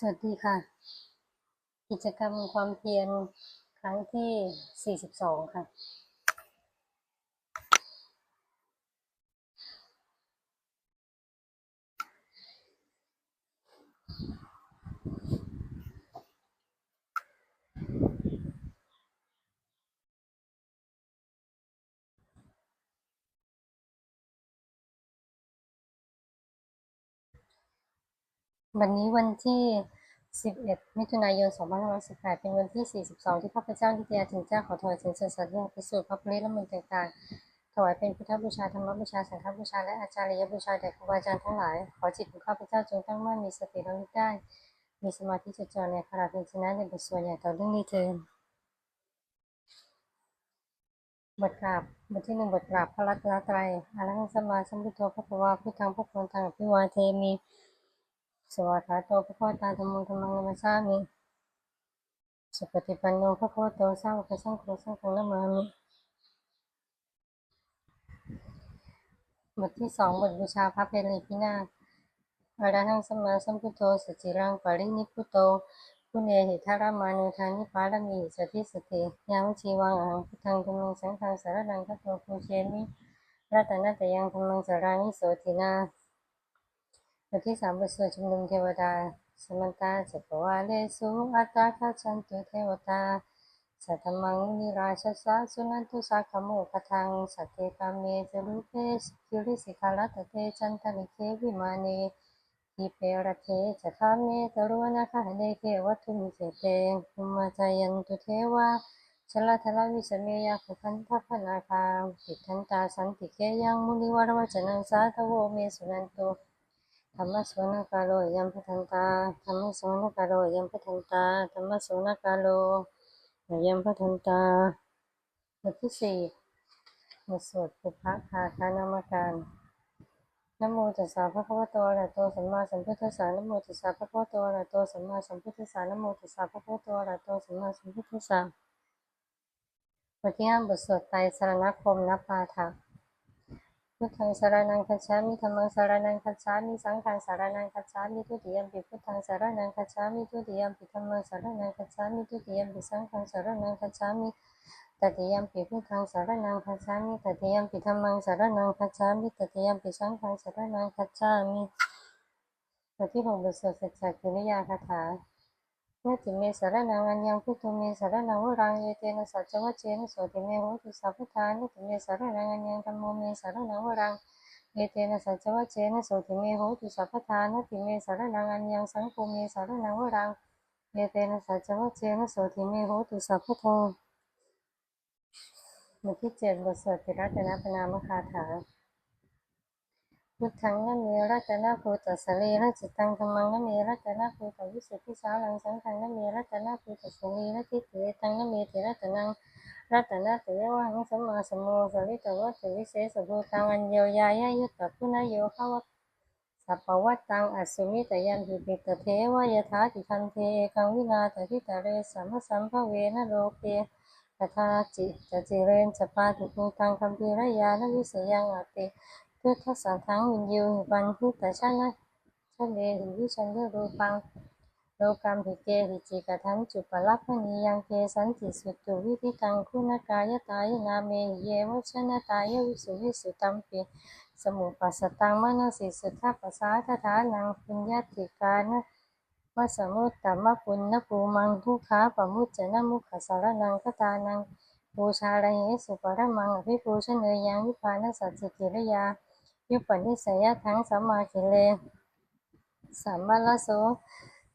สวัสดีค่ะ กิจกรรมความเพียรครั้งที่ 42 ค่ะ วันนี้วันที่ 11 มิถุนายน 2518 เป็นวันที่ 42 ที่ข้าพเจ้านิตยาถึงเจ้าขอถวายถึงเสด็จสัตย์พิสูจน์พระปริและมนต์ต่างๆ ถวายเป็นพุทธบูชา ธรรมบูชา สังฆบูชา และอาจารยบูชาแด่ครูบาอาจารย์ทั้งหลาย ขอจิตของข้าพเจ้าจงตั้งมั่นมีสติระลึกได้ มีสมาธิจดจ่อในขณะเป็นชนะในบทสวดใหญ่ต่อเรื่องนี้เทินบทกราบบทที่หนึ่งบทกราบพระรัตนตรัยอรังสัมมาสัมพุทโธพระภวาพุทธังพระโพธังอภิวาเทมิ สวัสดิ์โตพระพุทธาธรรมธรรมังนัมสสามิสุปฏิปันโนพระพุทธโตสาวกสังโฆสังฆนัมมามิบทที่สองบทบูชาพระเพลิพินาศอรหังสมมาสัมพุทโธสจิรังปรินิพุโตพุเนหิทารามานุทานิปาลมีสติสติยามชีวังอังพุทธังธรรมังสังฆังสารนังคัตโตภูเชมิรัตนัตยังธรรมังสารานิโสตินา บทที่สามบทสวดชุมนุมเทวดาสมันตาจักรวาเลสุอัตตาคาชันตุเทวตาสัทมังนิราชสะสุนันตุสักขโมกทังสัตเตกามเมจรูปเปคิริสิกาลตเตจันทนิเควิมานีทิเปรเทจะคาเมตรุวนาคาเดเกวัตุมิเจเตภุมาจายันตุเทวาชลทลาวิสเมยาคุคันทัพนาคาปิทันตาสันติเกยังมุนิวรวจนังสาทโวเมสุนันตุ ธรรมสวนกาโลยัมพัทันตาธรรมสวนกาโลยัมพัทันตาธรรมสวนกาโลยัมพัทันตาบทที่สี่บทสวดปุพพะคาคานามการนโมตัสสะภะคะวะโตอะระหะโตสัมมาสัมพุทธัสสะนโมตัสสะภะคะวะโตอะระหะโตสัมมาสัมพุทธัสสะนโมตัสสะภะคะวะโตอะระหะโตสัมมาสัมพุทธัสสะบทที่ห้าบทสวดไตรสรณคมนปาฐะ พุทธังสารนังคัจฉามิธัมมังสารนังคัจฉามิสังฆังสารนังคัจฉามิทุติยมปิพุทธังสารนังคัจฉามิทุติยมปิธัมมังสารนังคัจฉามิทุติยมปิสังฆังสารนังคัจฉามิตติยมปิพุทธังสารนังคัจฉามิตติยมปิธัมมังสารนังคัจฉามิตติยมปิสังฆังสารนังคัจฉามิบทที่หกบทสวดสัจจกิริยาคาถา นติเมสารนังอัญญังพุทโธเมสารนังวรังเยเตนะสัจวัจเจนะโสติเมโหตุสัพพทานนติเมสารนังอัญญังธัมโมเมสารนังวรังเยเตนะสัจวัจเจนะโสติเมโหตุสัพพทานนติเมสารนังอัญญังสังโฆเมสารนังวรังเยเตนะสัจวัจเจนะโสติเมโหตุสัพพทานบทที่เจ็ดบทสวดติรัตนปนามคาถา พุทธังนะเมรัตนะภูตัสเลระจิตังธรรมังนะเมรัตนะภูตวิสุทธิสาลังสังฆังนะเมรัตนะภูตัสเลระทิเตตังนะเมเถรัตนังรัตนะเตวังสัมมาสัมโมสริตวัตถุวิเศษภูตังอัญโยยายายุตตะพุนโยภวะสัพพวัตตังอสุมิตยันหิปิตเทวายถาติทันเทกังวินาตทิตาเรสัมสัมภเวนะโลเกตถาจิจจิเรนจปาติภูตังคัมภีรยานวิเสยังอติ พุทธสังฆังวินยูหิปันหิตชนะชะเลหิวิชันเดรูปังโลกัมภิเกหิจิกทันจุปลัพพนียังเกสันติสุตุวิธิตังคุณกายตายนาเมเยวชนะตายวิสุวิสุตัมปิสมุปัสสตังมนสิสุทธปัสสาทฐานังปุญญติกานะมัสมุตตมะปุณณภูมังทุขาปมุจจนะมุขสารนังคตานังบูชาระเหสุปรมังอภิปูชเนยังวิปานะสัจจิกิริยา ยุปนิสัยทั้งสัมมาคิเลสัมมาลโส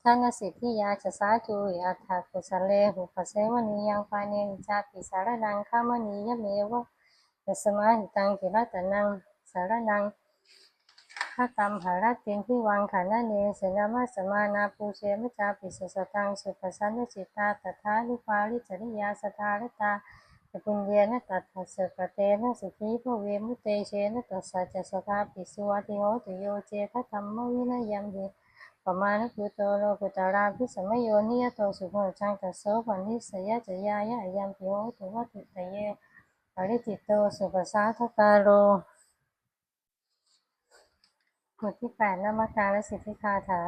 ท่านสิทธิยาจะสาธุยาถากุสเลหุปเสวนียังปาเนจาปิสารนังข้ามณียเมวะตัสมาหิตังกิรัตนังสารนังข้ากรรมหาราตินที่วังขานาเนสนามาสมานาปูเชมจาปิสุสตังสุปสันนจิตาตถาลิปาลิจริยาสทารตา ปุญเยนะตัสสะกะเตนะสุขีภเวมุเตเชนะตัสสะจะสทาปิสุวัติโหตุโยเจทธรรมวินยยัมหิปมาณคุโตโลกุตาราภิสมโยนิยโตสุโภจังตัสโสปันนิสยะจยายะยัมปิโหตุวัติตเยปริจิตโตสุปสาทกาโรบทที่แปดนามการและสิทธิคาถา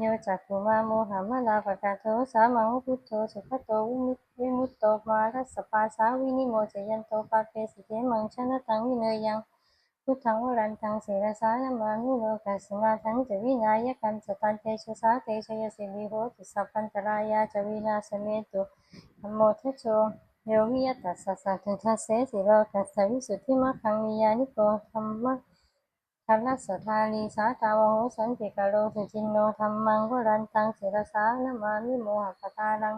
โยจักขุมาโมหะมะลาปะกาโทสามังพุทโธสุขโตวิมุตวิมุตโตมารัสสปาสาวินิโมจยันโตปาเปสิเทมังชนะตังวิเนยยังพุทธังวรันตังเสรสานมานุโลกัสมาทังจวินายกันสตันเตชสาเตชยสิวิโหติสัพพันตรายาจวินาสเมตุธรรมโมทโชโยวิยตัสสะสัทธัสเสสิโลกัสสวิสุทธิมะขังวิยานิโกธรรมะ ทัลลัสสทาลีสาตาวโหสันติกาโลสุจินโนธรรมังวรันตังเสรสานามานิโมหะปทานัง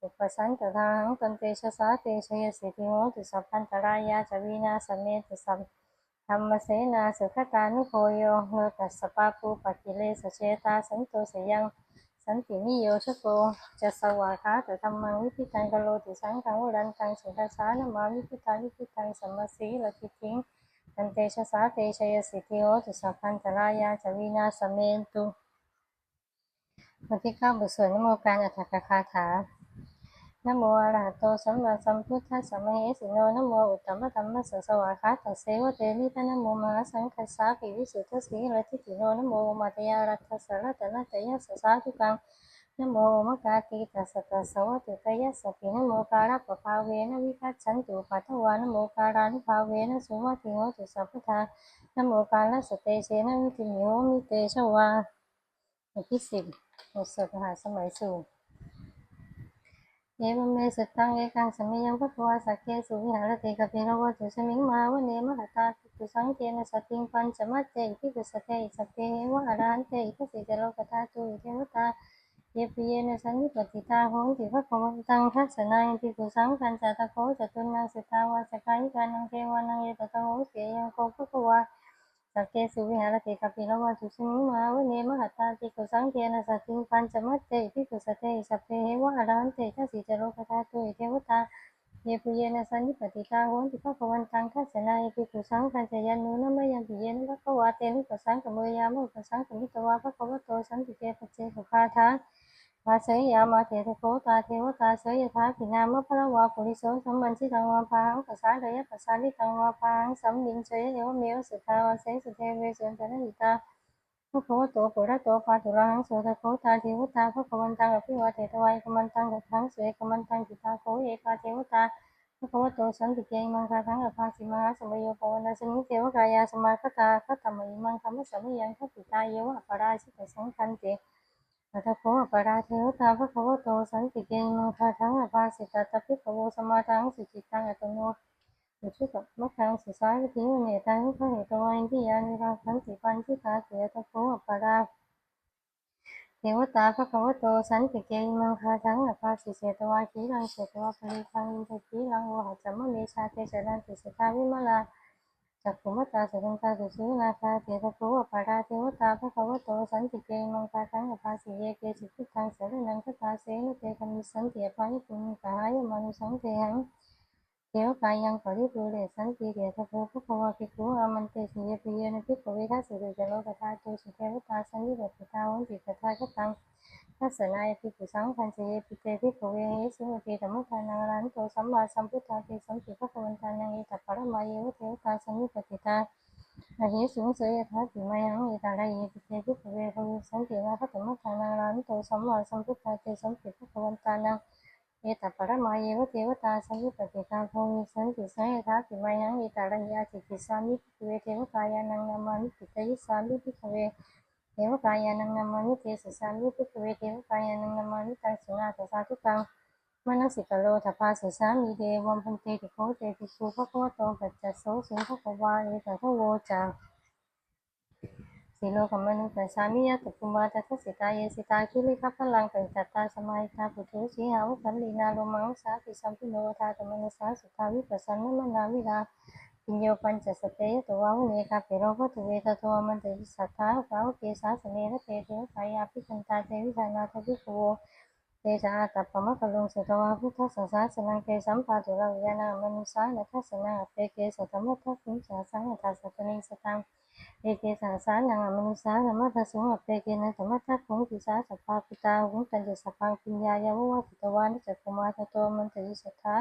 อุปสันตทาหังตันเตชะสาเตชยสิทิโหติสัพพันตรายาจวินาสเมตุสัพธรรมเสนาสุขตานุโคโยโหตัสสปาปูปกิเลสเชตาสันโตสยังสันตินิโยชโกจะสวาคาตธรรมังวิพิตังกโลติสังขังวรันตังสุทัสานามาวิพิตังวิพิตังสัมมาสีลทิทิง ตันเตชะสาเตชยสิทธิโอตุสัพพันตรายาจวินาสเมนตุบทที่เก้าบทสวดนโมการอัตถกคาถานโมอะระหะโตสัมมาสัมพุทธัสสะมะเหสิโนนโมอุตตมะธัมมัสสสวากขาตัสเสวะเตมิตะนโมมหาสังคัสสาปิวิสุทธสีระทิติโนนโมมาตยารัตถสสะรัตนะตยัสสะสาธุกัง นโมมะกาติตัสสะตัสวะตุตยัสปินโมการะปะภาเวนะวิคัจฉันตุปัทวานโมการานุภาเวนะสุมาติโหตุสัพพทานโมกาลสเตเชนะวิติมิโหมิเตชวาบทที่สิบบทสวดหาสมัยสูงเยมเมสุตังเอกังสมิยังพุทวาสักเกสุวิหารติกปิโรวตุสมิงมาวเนมหตาตุสังเกนสติงปัญจมัจเจอิติกุสเตอิสเตเหวะอรหันเตอิทัสสิจโลกตาตุอิเทวตา เยปิเยนะสันนิปติตาโหติภะคะวันตังทัสสนาอิติกุสังคัญจตะโคจตุนังสุตาวาสกายิกานังเทวานังเยตตะโหเสยังโกภะคะวาสักเกสุวิหารติกปิลวะตุสิมิมาวเนมหัตตาติกุสังเกนะสติงปัญจมัจเจอิติกุสเตสัพเพเหวะอรหันเตทัสสิจโลกธาตุเทวตาเยปุเยนะสันนิปติตาโหติภะคะวันตังทัสสนาอิติกุสังคัญจยันนุนะมยังปิเยนะภะคะวาเตนุปสังกะเมยามะอุปสังกมิตวาภะโคะวะโตสันติเตปเจสุขาทาาเสยยามาเถระโคตาเทวตาเสยยถาปินามะพระวาปุริโสสัมมันชิตังวาพังปัสสาเดยปัสสาลิตังวาพังสัมมินเชยเอวเมวสุทาวาเสสุเทเวสุนทรนิตาภะโคะวะโตปุระโตปาตุรังโสตโคตาเทวตาภะคะวันตังอภิวาเทตวัยกมันตังกับทังเสยกมันตังจิตาโคเอกาเทวตาภะโคะวะโตสันติเกมังคาทังอภาสิมหาสมโยปวนาสมิเทวกายาสมาคตาคตมัยมังคัมมะสมิยังคติตาเยวะปราชิตสังคันเต อัตถโคอปราเทวตาภะคะวะโตสันติเกมังคาทังอภาสิตาตปิภโวสมาทังสุจิตังอัตโนอุชุกะมะขังสุสาวิทิวเนตังพระเหตุวาอินทิยานิราคันติปัญจิตาเสอัตถโคอปราเทวตาภะคะวะโตสันติเกมังคาทังอภาสิเสตวาคีรังเสตวาปริทังอินทคีรังโวหะจัมมะเมชาเตจรันติสตาวิมลา จักขุมตาสุขันตาสุสีนาคาเทตะโกปาราเทวตาภะคะวะโตสันติเกมังคาทังอภาสิเยเกจิตุทังเสรนังคตาเสนุเตกมิสันติอปานิปุญกายมนุสังเทหังเทวกายังปริปุเรสันติเดชะโพภะคะวะภิกขุอามันเตสิเยปิเยนะภิกขเวทัสสุเดจโลกตาโตสุเทวตาสันนิบติตาวันติตถาคตัง ทัสสนายภิกุสังคันเจปิเตภิกขเวเหสุเตธรรมทานังรันโตสัมมาสัมพุทธาเตสัมปิภะควันตานังเอตปะระมาเยวเทวตาสันนิปติตาอาหิสุงเสยทัสสิมายังเอตาระเยปิเตภิกขเวภวิสันตินาภะธรรมทานังรันโตสัมมาสัมพุทธาเตสัมปิภะควันตานังเอตัปะรมาเยวเทวตาสันนิปติตาภวิสันติสัยทัสสิมายังเอตาระยาจิกิสามิภิกขเวเทวกายานังนามามิปิตยิสามิภิกขเว เทวกายานังนามานิเตสสามิภิกเวเทวกายานังนามานิตังสุนาตสาธุกังมนัสสิกโลทพาสสามีเดวมพันเตติโคเตติสุภะคะวะโตปัจจโสสุภะคะวาเอตทะโวจาสีโลกมนุปัสสามิยะตปุมาตัสสิตาเยสิตาคิริคัพพลังกัจจตตาสมัยตาปุถุสีหาวุคันลีนาโลมังสาติสัมพิโนทาตมนัสสาสุขาวิปัสสนมนาวิราิญโยปัญจสเตยตัววเนกาเปโรภตุเวตตัวมันติสัทธาภาวเกสาสเนระเตเทวกายาภิคันตาเตวิชานาทวิโกเตจาตัปปมะกลุงสตวาพุทธสัสสะสนังเกสัมปาตุระวิยานามนุสานัทสนังอเปเกสัตมัทถิสาสังทัสสตนิสตังเอเกสาสานังมนุสาธรรมทัสสุงเปเกนะธรรมทัสสุงติสาสัพพาปิตาหุงตันจะสัพพังปิญญายาวะติตวานิจักกุมาตโตมันติสัทธา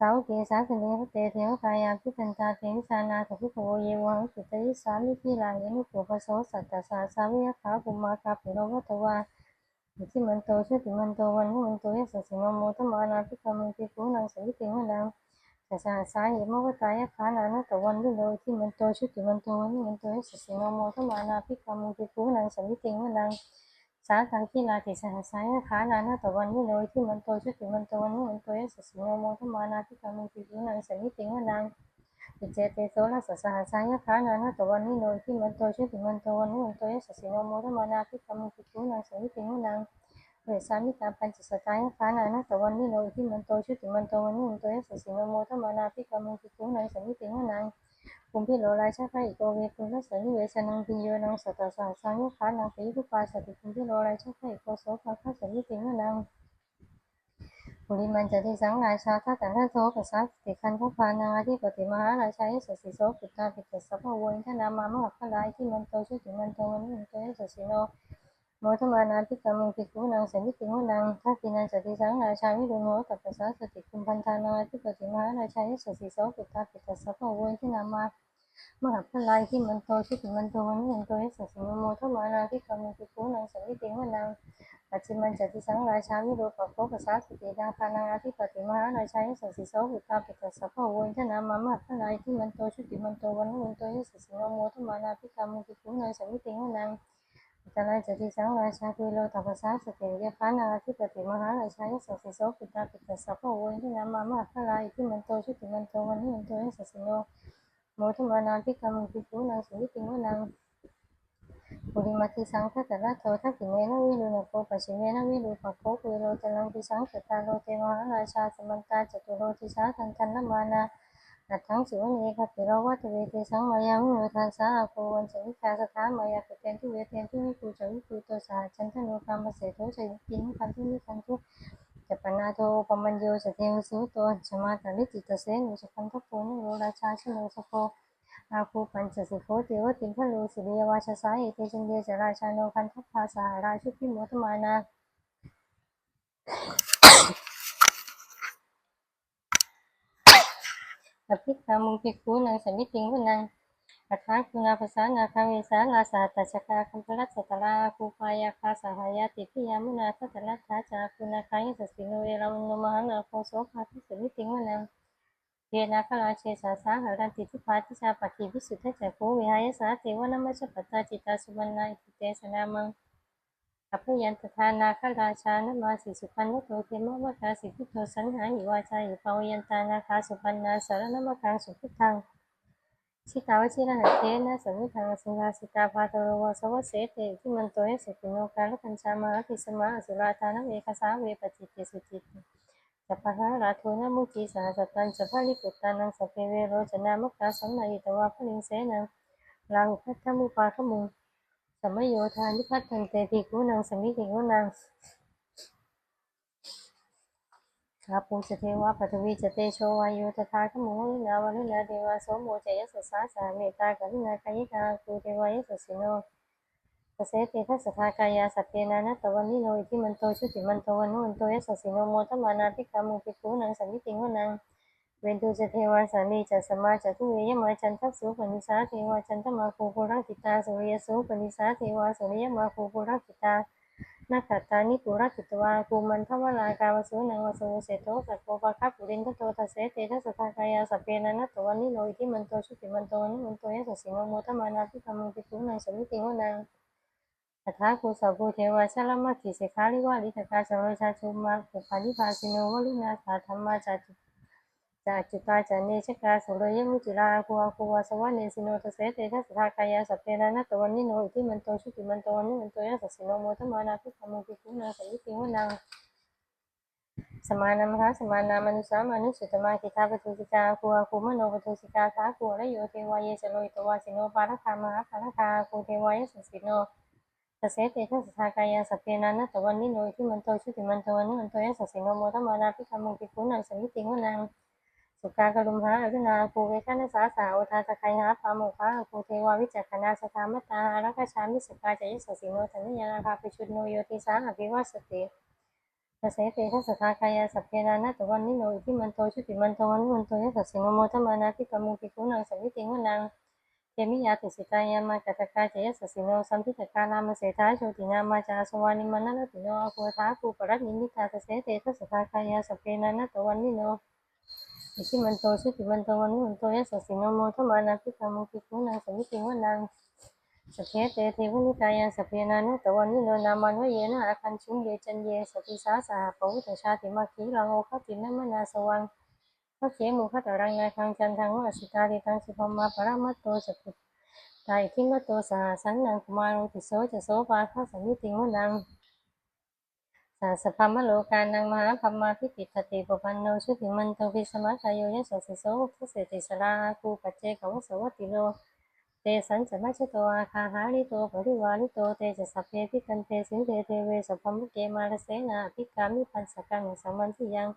สาวเกสาสเนพเตเทวกายาพิกันตาเทวิสานาถพิโกเยวังสุตยิสามิพิลายนุปุปโสสัตตสาสาวิยขาปุมาคาปุโรวัตวาอิทิมันโตชุติมันโตวันนุมันโตยสสิโนโมตมานาพิกามุติภูนังสวิติงวนังสสาสาหิมวตายขานานะตวันวิโลอิทิมันโตชุติมันโตวันนุมันโตยสสิโนโมตมานาพิกามุติภูนังสวิติงวนัง สาตังกิลาติสหสายขานานาตะวันวิโนที่มันโตชุติมันโตวันมันโตยสสิโนโมทมานาทิกามุติปุนังสมิติงนังปิเจเตโสละสสหสายขานานาตะวันวิโนที่มันโตชุติมันโตวันมันโตยสสิโนโมทมานาทิกามุติปุนังสมิติงนังเวสามิตาปัญจสตายขานานาตะวันวิโนที่มันโตชุติมันโตวันมันโตยสสิโนโมทมานาทิกามุติปุนังสมิติงนัง คุมพิโลรายชาไพโกเวคุลสนิเวชนังพิโยนังสัตสังสังยุคานังปิยุปาสติคุมพิโลรายชาไพโกโสภาคสนิติงนังปุริมันจติสังราชาท่าแต่ท่านโทกัสสติคันทพานาที่ปฏิมาราชายิสสิโสปุตตาปิเกสัพพโวินทนามามหคลายที่มันโตชื่อถึงมันโตวันมันโตยสสิโน โมทมานาพิกามุปิกุนังเสนิติงนังทัตินันจติสังราชาวิรุโนตัปปะสะสติคุมพันธานังอธิปติมหาราชายสสิโสปุตตาปิตสัพพโวินทนามามหาพลายที่มันโตชุติมันโตวันมันโตยสสิโมทมานาที่กำลังติปูนังเสวิติงวันนางปัจจิมันจติสังราชาวิโรปโคภาษาสติดังพานาทิปติมหาราชายสสิโสหุตตาปิตสัพพวนที่นามามหาพลายที่มันโตชุติมันโตวันมันโตยสสิโมทมานาที่กำลังติปูนังเสวิติงวันนาง ตนายจติสังราชาคุโลตัปสาสติยพานาที่ปฏิมหาราชายสสิโสหุตาปิตสัพพโวนทนามามหาพลายที่มันโตชุติมันโตวันนี้มันโตยสสิโมโมทมานาพิกรรมปิปุนังสุวิติวนังปุริมาติสังฆตระโททักขิเมนะวิรุณโกปชิเมนะวิรุปโคปุโรจลังติสังขตาโลเทมหาราชาสมันตาจตุโรติสาทันทันนมานา อัตถังสิวเนคปิโราวัตเวเตสังมายามุโนทานสาโกวันสวิกาสถามายาเตนทุเวเตนทุวิปูจวิปูโตสาจันทโนกรรมเสโตจยิปินคันทุนิคันทุจะปนาโทปมัญโยสเทวสุโตชมาตาลิจิตเสนุสคันทโพนุโรราชาชโนสโพอาคูปัญจสิโคเทวติงพลูสิริยวาชสาเอเตจันเดจราชาโนคันทัพพาสหราชุพิโมตมานา อภิกามุปิคูนังสมิติงวนังอัฏฐาคุณาภาษานาคาเวสาลาสาตัชกาคัมพลัสสตราคูปายาคาสหายาติพิยามุนาทัตตลัตถาจาคุณาคายสสิโนเวรามุนมหังนาโคโสภาทิสมิติงวนังเยนาคราเชสาสาหารันติทิพาทิชาปะคีวิสุทธะจักโควิหายสาเทวนามัจปัตตาจิตาสุวรรณาอิติเตสนามัง อภยันตทานาคราชานมาสิสุปันนโตเทมวกาสิพุทโธสันหาหิวาจาหิปายันตานาคาสุปันนาสารนมกังสุพุทธังชิตาวชิระหัเทนะสมิทังสิงหาสิตาภาตโรวสวัสเสเตทิมันโตเอสติโนกาลปัญชามาติสมาสุราธานเวคสาเวปจิตเตสุจิตสัพพะราโทนะมุจีสาสตันสัพพะลิปุตตานังสัพเพเวโรจนามุกตาสัมมาอิตวาพลิงเสนังลาหุพัทธมุปาขมุง มมโยธานิพัทธันเตติกุนังสมิติกุนังอาปูสเทวะปัทวีจเตโชวายโยตถาขมุลินาวลินาเทวาโสโมจยสสาสาเมตากรุณาคายิกาคูเทวายสสิโนกเสติทัสทากายาสัพเพนานะตวันนิโนอิทิมันโตชุติมันโตวันโนวันโตยสสิโนโมตมานาภิกามุปิคูนังสัมมิติงวนัง เวนตุจะเทวาสานีจัสมาจัตุเวยมาจันทัสสุปนิสาเทวาจันทมาคูปุรักิตาสุริยสุปนิสาเทวาสุริยมาคูปุรักิตานาคตานิปุรักิตวาคูมันทวรากาวสุนังวสุเสโตสัพโพปะคัปปุรินทโตทัสเสเตทัสสะทากายาสัพเพนานตวันนิโนอิทิมันโตชุติมันโตวันโนวันโตยสสิโนโมตมานาภิกามุปิคูนังสมิติวนังตถาคุสภูเทวาชลมัคคิเสขาลิวาลิตกาจโรชาชุมาปุปานิภาสิโนวลินาสาธรรมาจาจุ จาจุตาจาเนชกาสุรยมุจิลาคูอาคูวสวะเนสิโนทเสเตทัสทากายาสัพเพนานะตวันนิโนอิทิมันโตชุติมันโตวันนิมันโตยสัสสิโนโมทมานาภิกมุปิคุนาสัยติวนังสมานามคะสมานามนุสามานุสุตมาคิทาปทุสิกาคูอาคูมโนปทุสิกาสาคูและโยเทวายสโลอิตวาสิโนปาระคามหาปาระคาคูเทวายสัสสิโนตเสเตทัสสะกายาสัพเพนานะตวันนิโนอิทิมันโตชุติมันโตวันนิมันโตยสัสสิโนโมทมานาภิกขมุปิคุนังสมิติวนัง สุกากรุมหาอรุณาภูเวคานสาสาโอทาสกายหาปาโมคะภูเทวาวิจักขณาสทามตารักชามิสกาจยสสิโนสัญญานาคาปิชุดโนโยติสาอภิวาสติตเสเตทัสสทากายาสัพเพนานะตวันนิโนอิทิมันโตชุติมันโตวันวันโตยัสสสิโนโมทมานาทิกามุปิกุนังสัมมิติงวนังเทมิยาติสิตายามากัตกาเจยสสสิโนสัมพิตกาลามเสทาโชตินามาจาสวานิมานะติโนอภูทาภูปรัตนิมิตาเสเตทัสสทากายาสัพเพนานะตวันนิโน อิทิมันโตชุติมันโตวันวันโตยัสสสิโนโมทมานาทิกามุปิกุนังสัมมิติงวนังสเพเตเทวนิกายังสเพนานุตวันนิโนนามันวเยนะอาคันชุงเยจันเยสติสาสหปวุตชาติมาคีลังโอคตินมนาสวังพระเขมุขตรังงาคังจันทังวสิตาติทังสุภมาปรามัตโตสกุตายทิงโตสหสันนังกุมารติโสจะโสปาข้าสมิติงวนัง สาสพามโลกานังมหาพัมมาพิปิตติปปันโนชุติมันโตวิสมัคายโยยสสิโสทเสติสราคูปัจเจกวสวัติโลเตสันจะมัชโตอาคาหาริโตปริวาริโตเตจะสัพเพพิกันเตสินเตเทเวสัพพมุเกมาลเสนาภิกามิปันสกังสัมมันทิยัง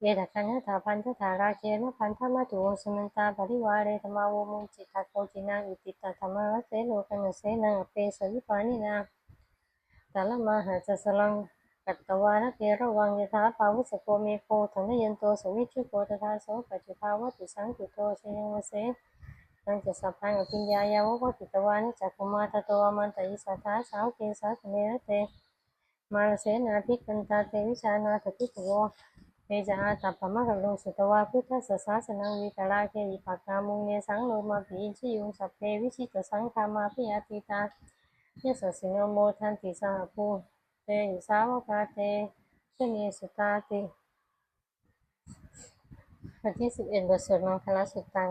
เยตคันธาพันธาราเคนะพันธมาตุสมันตาปริวาเรธรรมาวมุจิตาโกจินาอิติตาธรรมะเสโลกังเสนาเปสวิปานินาตาลมหาจัสลัง กัตตวานเตระวังยถาภาวุสโกเมโคธนยันโตสวิชุโกตถาโสปัจจุภาวติสังกุโตเชยังวเสนันจะสัพพังอภิญญายาวะติตวานิจักกุมาตโตอมันตยิสัทธาสาวเกสัสเนรเต มาเสนาภิกันตาเตวิชานาถติโกเตจาตัปปมะกัลงสุตวาพุทธสสาสนังวิตราเคอิปักามุงเนสังโลมาปิอิชิยุงสัพเพวิชิตสังคามาพิยาติตายสสิโนโมทันติสหภู สาวกาเตชเนสุตาติบทที่สิบเอ็ดบทสวดมังคลสุตตัง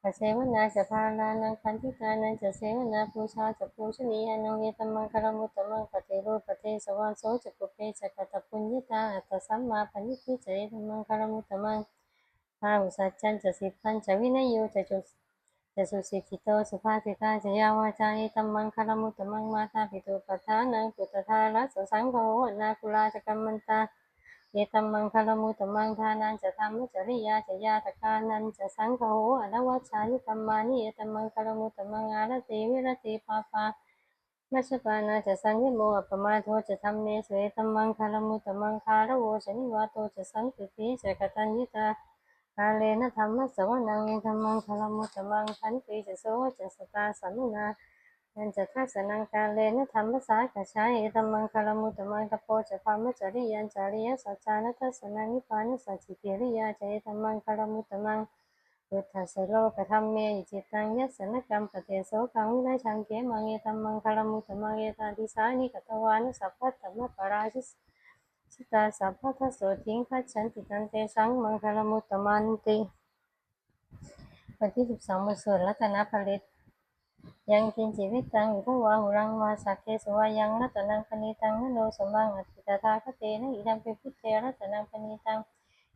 ปเสวนาจะพาลานังคันธิตานังจะเสวนาปูชาจะปูชนียานุเยตมังคารมุตตมังปฏิรูปเทสวาโสจะปุเพจะกตปุญญตาอัตสัมมาปณิทิเจตมังคารมุตตมังพาหุสัจจันจะสิพันจะวินัยโยจะจุ จะสุสิกิโตสุภาสิตาจะยาวาจาเอตัมมังคารมุตตมังมาตาปิตุปัฏฐานังปุตตารัสสังโฆนาคุลาจะกัมมันตาเยตัมมังคารมุตตมังทานันจะธรรมจริยาจะยาตกานันจะสังโฆอรวัชชานิตัมมานิเยตัมมังคารมุตตมังอารติวิรติปาปามัชปานาจะสังยโมอัปมาโทจะธรรมเนสเวตัมมังคารมุตตมังคารโวชนิวาโตจะสังติติจะกตัญญิตา กาเลนะธรรมะสวนังเยตัมมังคามุตมังขันติจะโสจะสตาสัมมนานันจะทัศนังการเลนะธรรมะสากชายธรรมังคามุตมังกโปจะพามจริยันจริยสัจจานะทัศนังนิพพานสัจจิกิริยาเจธรรมังคามุตมังพุทธสโลกธรรมเมจิตังยัสนกรรมปเตโสกังวิไลชังเกมังเอธรรมังคามุตมังเอตาทิสานิกตวานุสัพพะธรรมปราชิส สตาสัพพะทัสโสทิงคัจฉันติตันเตสังมังคารมุตตมันติบทที่สิบสองบทสวดรัตนผลิต ยังกินจิวิตังอิทวาหุรังวาสักเคสวายังรัตนังปณีตังนโนสมังอธิตาทาคเตนะอิดัมปิพุทเตรัตนังปณีตัง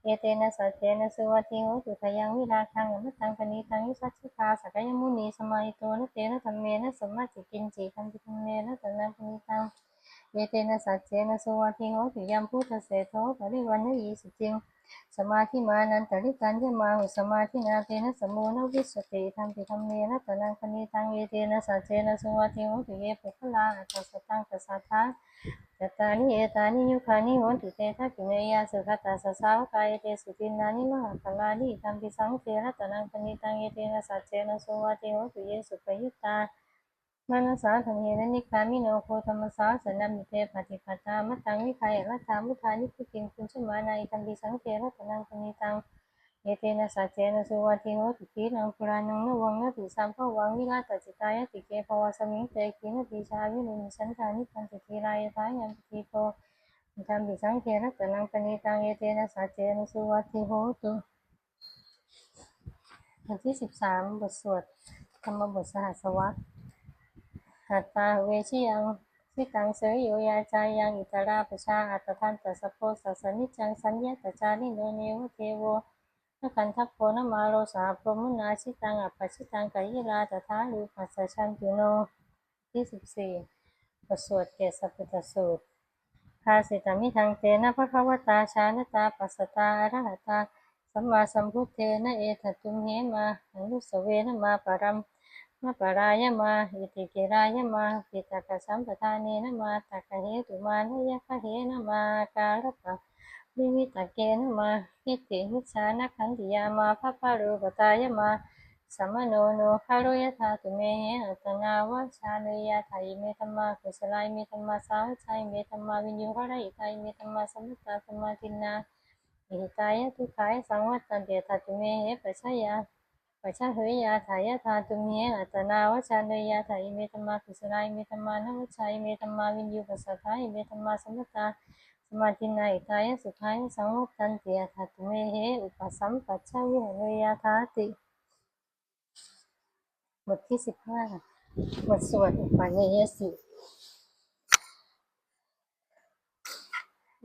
เอเตนะสัจเจนะสุวัติโหตุทยังวิราคังอมตังปณีตังยุสัชชิกาสักยมุนีสมัยโตนะเตนะธรรมเมนะสมมาจิกินจิคันติคันเมนะตนังปณีตัง เอเตนะสัจเจนะสุวัติโหตุยัมพุทธเสโทปริวันนยีสุจิงสมาธิมานันตริกันยมาหุสมาธินาเตนะสมุนวิสติธรรมปิธรรมเนนะตนังคณีตังเอเตนะสัจเจนะสุวัติโหตุเยปุคลาอัตสตังตัสสะทาจตานิเอตานิยุคานิโหติเตทักิเนยาสุขตัสสาวกายเตสุตินานิมหาภลานิธรรมปิสังเทระตนังคณีตังเอเตนะสัจเจนะสุวัติโหตุเยสุปยุตตา มนสาธเนนะนิคามิโนโคธรรมสาสนามิเตปฏิปตามตังวิคายรัตามุทานิพุกิงคุณชมานาอิตัมปิสังเทระตนังปณิตังเอเตนะสัจเจนะสุวัติโหติกีนังปุรานังนวังนติสัมภวังวิราตจิตายติเกภวสมิงเตกินติชาวินุนิสันทานิปันติทีรายทายัมปิโตอิตัมปิสังเทระตนังปณิตังเอเตนะสัจเจนะสุวัติโหตุบทที่สิบสามบทสวดธรรมบทสหัสวรรษ หัตตาเวชิยังสิตังเสยโยยาจายังอิตราปชาอัตทันตสสโพสัสนิจังสัญญาตจาริโนเนวเทโวนกันทัพโพนมาโลสาพรมุนาชิตังอัปปชิตังกายลาตถาลูปัสสชันตุโนที่สิบสี่บทสวดเกศปุตตสูตรภาสิตามิทางเตนะพระควตาชานตาปัสสตาอรหัตตาสัมมาสัมพุทเทนะเอตตุมเหมาอนุสเวนะมาปรัม มะปรายมาอิติกิรายมาปิตากสัมปทานีนมาตักะเหตุมานะยะคะเหนมาการปะวิวิตเกนมาหิติหิสานะขันติยามาภะพะโรปตายมาสัมโนโนคารุยธาตุเมเหอัตนาวะชานุยาไทยเมตมากุศลายเมตมาสาวชัยเมตมาวิญญูระอิไทยเมตมาสมุตตาสมาตินาอิตายะทุขายสังวัตตันเตถาตุเมเหปัจฉยา ปัจฉเหยาถายะธาตุเมอัตนาวชานยาถายเมตมากุศลายเมตมานวชัยเมตมาวินยูปัสสะทายเมตมาสมุตตาสมาธินาอิตายสุขายสังวัตตันเตถาตุเมเหอุปสัมปัชชะวิหเนยาธาติบทที่สิบห้าบทสวดอุปาเนยสิ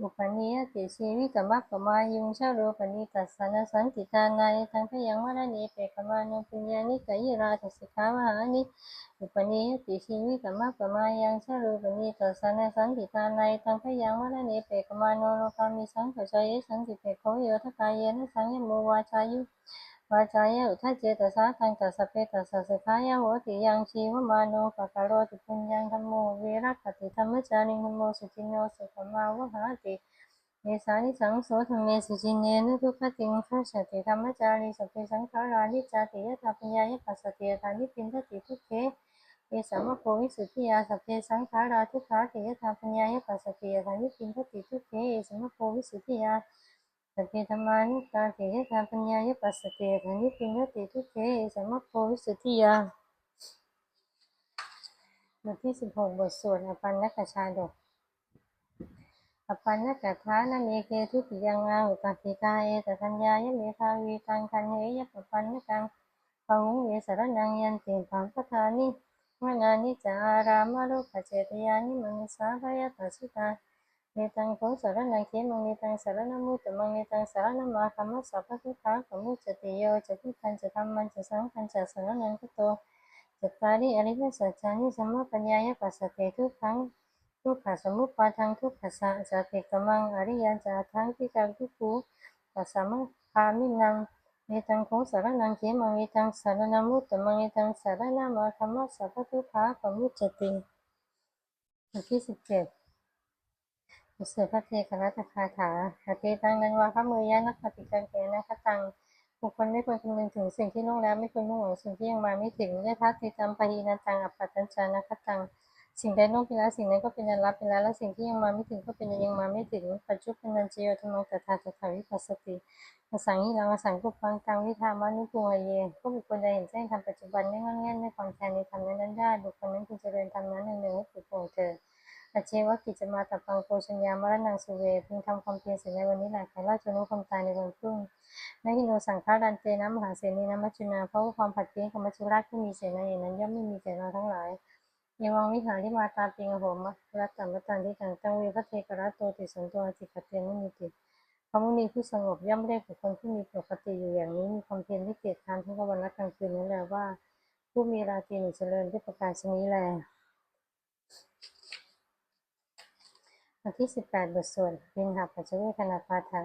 อุปนิยติชีวิตมัคคมายุงชาโรปนิตัสสนสันติทานายทังพยังวรณีเปกมานุปุญญานิกายราชสิกขาวหานิอุปนิยติชีวิตมัคคมายังชาโรปนิตัสสนสันติทานายทังพยังวรณีเปกมานุโลกามิสังขจายสังติเปโคโยทกายเยนะสังยโมวาชายุ วาจายะอุทเจตสาทังตัสสเปตัสสะขายะโหติยังชีวมาโนปะกะโรติปุญญังธัมโมเวรัคติธัมมจาริธัมโมสุจินโนสุขมาวหาติเมสานิสังโสธรรมเมสุจินเนนุทุกขติงขัสสติธรรมจารีสัพเพสังขารานิจจติยะตาปัญญายะปัสสติยะตานิพินทติทุกเขเอสัมมโพวิสุทธิยาสัพเพสังขาราทุกขาติยะตาปัญญายะปัสสติยะตานิพินทติทุกเขเอสัมมโพวิสุทธิยา สัพเพธรรมานิตาติยะตาปัญญายปัสสติยะตานิพินติทุเขเอสัมมโพวิสุทธิยาบทที่สิบหกบทสวดอปันนกชาดกอปันนกถานะเมเกทุติยังอาอุปติกาเอตทัญญายะเมทาวีตังคันเหยะปปันนกังปะหุงเวสารนังยันติปังปทานิวนานิจารามารุปเจตยานิมนุสาภยตัสสิตา เมตังโคสารนังเขมังเมตังสารนมุตมังเมตังสารนมาคัมมะสัพพะทุกขาขมุจติโยจะทุกันจะธรรมันจะสังขันจะสารนังกโตจัตตาริอริยสัจจานิสัมมาปัญญายะปัสสติทุกขังทุกขสมุปปาทังทุกขสะจติกมังอริยันจาทังทิกังทุกขุปัสสมะคามินังเมตังคงสารนังเขมังเมตังสารนมุตมังเมตังสารนมาคัมมะสัพพะทุกขาปมุจจติบทที่สิบเจ็ด อุสพระเทกรัตคาถาคติตังนันวาพระมือยะนักปฏิกังเกนะคตังบุคคลไม่ควรคำนึงถึงสิ่งที่ล่วงแล้วไม่ควรมุ่งหวังสิ่งที่ยังมาไม่ถึงยะทัตติตัมปะหีนันตังอัปปัตตัญจานะคตัง สิ่งใดล่วงไปแล้วสิ่งนั้นก็เป็นอันรับไปแล้วและสิ่งที่ยังมาไม่ถึงก็เป็นอันยังมาไม่ถึง ปัจจุบันนันเจโยธรรมังตถาตถาวิปัสสติอสังหิรังอสังกุปังตังวิธามานุปุงเยก็บุคคลใดเห็นแจ้งธรรมปัจจุบันไม่งอนแง่นไม่ความแทนในธรรมนั้นได้บุคคลนั้นควรเจริญธรรมนั้นหนึ่งให้ฝึกฝนเถิด อาเชวะกิจมาตัปังโกชัญญามรณังสุเวพึงทำความเพียรเสร็จในวันนี้แหละแข่ราชนุความตายในวันพรุ่งนหิโนสังฆารันเตนะมหาเสนีนะมัจจุนาเพราะความผัดเพี้ยนของมัจจุราชที่มีเสนาอย่างนั้นย่อมไม่มีแก่เราทั้งหลายเยวังวิหาริมาตาปิงโหมรัตตัมตันที่ต่างตั้งเวพระเทกรัตโตติสันตัวจิกเตียนไม่มีติพระมุนีผู้สงบย่อมเรียกบุคคลที่มีปกติอยู่อย่างนี้มีความเพียรที่เกียรติทานทั้งกลางวันและกลางคืนนั้นแหละว่า ผู้มีราตรีหนึ่เจริญด้วยประการชนี้แล บทที่สิบแปดบทสวดวินหาปัจจเวคณาปาฐา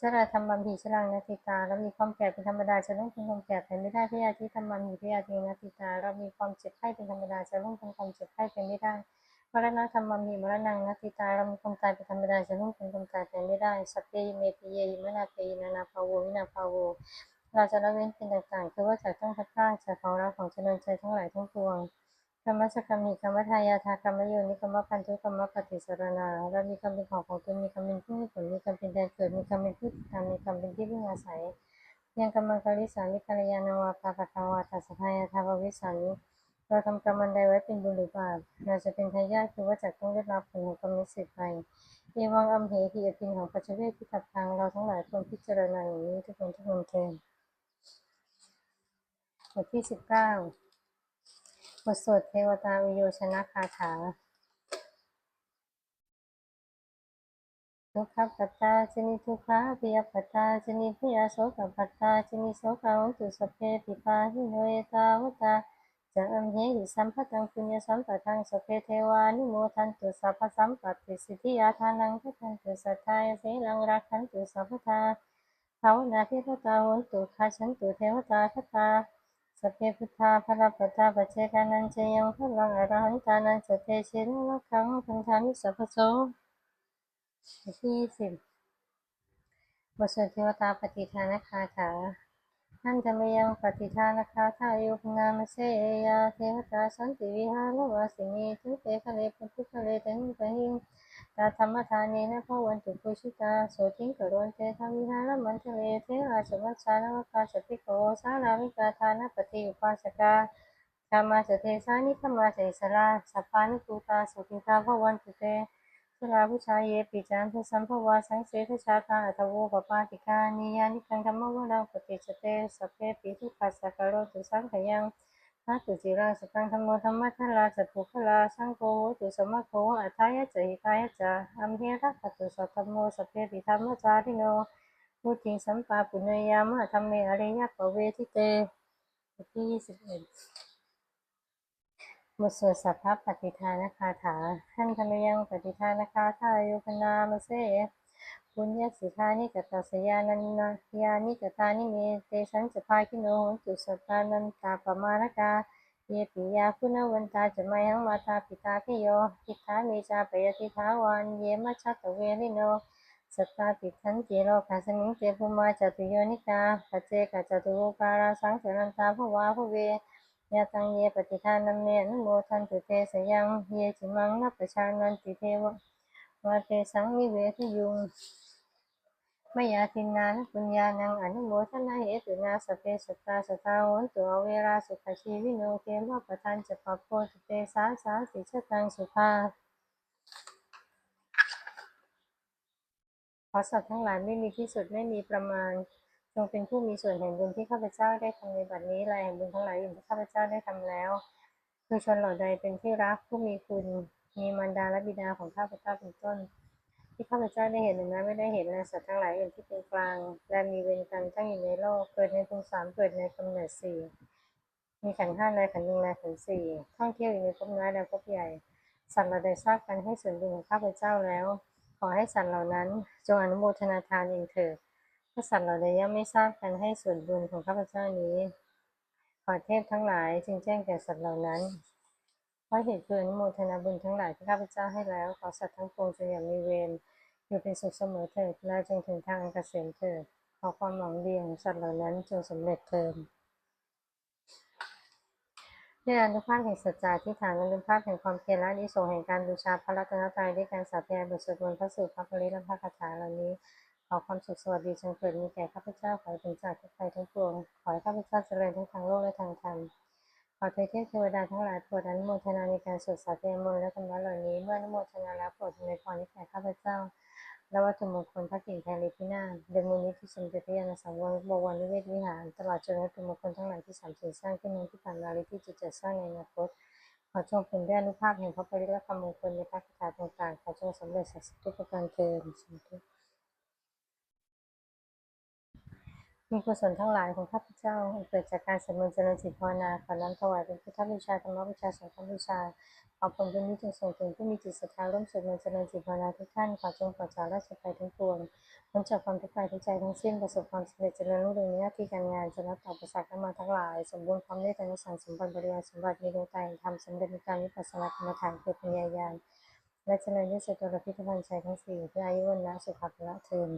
ชราธรรมัมพีชรังนาติตา เรามีความแก่เป็นธรรมดาจะต้องเป็นความแก่ไปไม่ได้พยาธิธรรมัมมีพยาธินาติตา เรามีความเจ็บไข้เป็นธรรมดาจะต้องเป็นความเจ็บไข้ไปไม่ได้มรณะธรรมัมมีมรณังนาติตา เรามีความตายเป็นธรรมดาจะต้องเป็นความตายไปไม่ได้ สัพเพเมปิเยมนาเปยนานาภาโววินาภาโวเราจะละเว้นเป็นต่างๆ คือว่าจากต้องพัดพรากจากของเราของเจริญใจทั้งหลายทั้งปวง กรรมสกรรมิกรรมทายาทากรรมโยนิกรรมพันธุกรรมปฏิสรนาเรามีกรรมเป็นของของตนมีกรรมเป็นผู้มีผลมีกรรมเป็นแดนเกิดมีกรรมเป็นผู้ติดตามมีกรรมเป็นที่พึ่งอาศัยยังกรรมังกริสามิกัลยาณวาปาปะกังวาตัสสพายาทาววิสันเราทำกรรมันใดไว้เป็นบุญหรือบาปเราจะเป็นทายาทคือว่าจะต้องได้รับผลของกรรมนี้สืบไปเอวังอัมเหหิอภินของปัจเจเวกพิทักทางเราทั้งหลายควรพิจารณาอย่างนี้ทุกคนทุกคนเทนบทที่สิบเก้า บทสวดเทวตาวิโยชนะคาถาทุกขปัตตาจนิทุกขาปิยปัตตาจนิพยาโสกปัตตาจนิโสกาวุตุสพเพปิปาหิโนเอตาวตาจะอัมเหหิสัมปตังปุญญสัมปทังสเพเทวานิโมทันตุสัพพสัมปติสิทธิยาทานังทันตุสัทธายเสลังรักขันตุสัพพทาภาวนาพิรตาโหนตุคาชันตุเทวตาคตา สัพเพพุทธาพระปัตตาปัจเจกานันเจยังพลังอรหันตานันสเตชินละคังพันธามิสัพโสที่ยี่สิบบทสวดเทวตาปฏิทานคาถาท่านธรรมยังปฏิทานคาถายุพนามเสยาเทวตาสันติวิหารวาสินีทุเตคะเลปุทุคะเลตังปะหิง ตาธรรมทานีนะพวันตุปุชิตาโสติงกรวนเตธรรมิหารมันเทเลเทอาสวัชานวกาสติโกสาราวิกาทานปฏิอุปาสกาธรรมาสเทสานิธรรมาเสสลาสัพพานุภูตาสุขิตาภวันตุเตสลาผู้ชายเยปิจามทุสัมภวาสังเสทชาตาอัตโวปปาติกานิยานิคังธรรมวรังปฏิสเตสัพเพปิทุขัสสะกโรตุสังขยัง นาตุจิรังสตังธรรมโมธรรมะทลาจัตถุขลาสังโฆตุสมะโฆอัฏฐายะจะหิตายะจาอัมเหระคตุสัทธมโมสัพเพปิธรรมจาริโนมุติงสัมปาปุเนยามะธรรมเมอริยะปเวทิเตที่ยี่สิบเอ็ดบทสวดสัพพะปฏิทานคาถาท่านธรรมยังปฏิทานคาถายุพนามเส ปุญญสิทานิกตัสยานันนายานิกตานิเมเตสังจภาคิโนหนตุสตานันตาปมานกาเยปิยาคุณวันตาจะไมายังมาตาปิตาพิโยทิฏฐาเมจาปยติทาวานเยมัชชะตะเวริโนสตตาติทันเจโรคาสมิงเจภุมาจตุโยนิกาปัจเจกจตุโการาสังสรันตาภวาภเวยะตังเยปฏิทานัมเมนุโมทันตุเตสยังเยจิมังนัปปชานันติเทววาเตสังวิเวทยุง มยาทินานปุญญานังอนุโมทนาเหตุนาสเพสตตาสตาโหนตุอเวราสุขชีวิโนเกมะปะทันจะปะโพตุเตสาสาสิชตังสุภาขอสัตว์ทั้งหลายไม่มีที่สุดไม่มีประมาณ จงเป็นผู้มีส่วนแห่งบุญที่ข้าพเจ้าได้ทำในบัดนี้และแห่งบุญทั้งหลายอื่นที่ข้าพเจ้าได้ทำแล้ว คือชนเหล่าใดเป็นที่รักผู้มีคุณ มีมารดาและบิดาของข้าพเจ้าเป็นต้น ที่ข้าพเจ้าได้เห็นหรือแม้ไม่ได้เห็นและสัตว์ทั้งหลายอื่นที่เป็นกลาง และมีเวรกรรมตั้งอยู่ในโลก เกิดในภูมิสามเกิดในกำเนิดสี่มีขันห้าในขันหนึ่งในขันสี่ท่องเที่ยวอยู่ในภพน้อยและภพใหญ่ สัตว์เหล่าใดทราบกันให้ส่วนบุญของข้าพเจ้าแล้ว ขอให้สัตว์เหล่านั้นจงอนุโมทนาทานเองเถิดถ้าสัตว์เหล่าใดยังไม่ทราบกันให้ส่วนบุญของข้าพเจ้านี้ ขอเทพทั้งหลายจึงแจ้งแก่สัตว์เหล่านั้น เพราะเหตุคืออนุโมทนาบุญทั้งหลายที่ข้าพเจ้าให้แล้ว ขอสัตว์ทั้งปวงจงอย่ามีเวรอยู่เป็นสุขเสมอเถิดและจงถึงทางเกษมเถิดขอความหวังดีของสัตว์เหล่านั้นจงสำเร็จเถิดด้วยอนุภาพแห่งสัจจะที่ฐานอนุภาพแห่งความเพียรและอานิสงแห่งการบูชาพระรัตนตรัยด้วยการสาธยายบทสวดมนต์พระสูตรพระปริและพระคาถาเหล่านี้ ขอความสุขสวัสดีจงเกิดมีแก่ข้าพเจ้าขอให้ถึงจากทุกภัยทั้งปวงขอให้ข้าพเจ้าเจริญทั้งทางโลกและทางธรรม ขอเทพเทวดาทั้งหลายโปรดอนุโมทนาในการสวดสาธยายมนต์และธรรมะเหล่านี้ เมื่ออนุโมทนาแล้วโปรดอำนวยพรให้แก่ข้าพเจ้า และวัตถุมงคลพระกิ่งแทนฤทธินาเดมูลนิธิสมเด็จพระยาณสังวรบวรนิเวศวิหาร ตลอดจนวัตถุมงคลทั้งหลายที่สามสิ่งสร้างขึ้นนั้นที่ผ่านมาหรือที่จะจัดสร้างในอนาคตขอจงเป็นด้วยอนุภาพแห่งพระปริและคำมงคลในพระคาถาต่างๆขอจงสำเร็จสักทุกประการเทินสาธุ มีกุศลทั้งหลายของข้าพเจ้าเกิดจากการสวดมนต์เจริญจิตภาวนาขอน้อมถวายเป็นพุทธบูชาธรรมบูชาสังฆบูชาขอผลบุญนี้จงส่งถึงผู้มีจิตศรัทธาร่วมสวดมนต์เจริญจิตภาวนาทุกท่านขอจงปลอดจากราชภัยทั้งปวงพ้นจากความทุกข์กายทุกใจทั้งสิ้นประสบความสำเร็จเจริญรุ่งเรืองในหน้าที่การงานชนะต่อประสาททั้งมาทั้งหลาย สมบูรณ์พร้อมด้วยธนสังสมบัติบริวารสมบัติมีดวงใจทำสำเร็จในการวิปัสสนากรรมฐานเกิดปัญญาญาณและเจริญด้วยสติระพิธภัณฑ์ชัยทั้งสี่เพื่ออายุวันนะสุขภาพละเทิน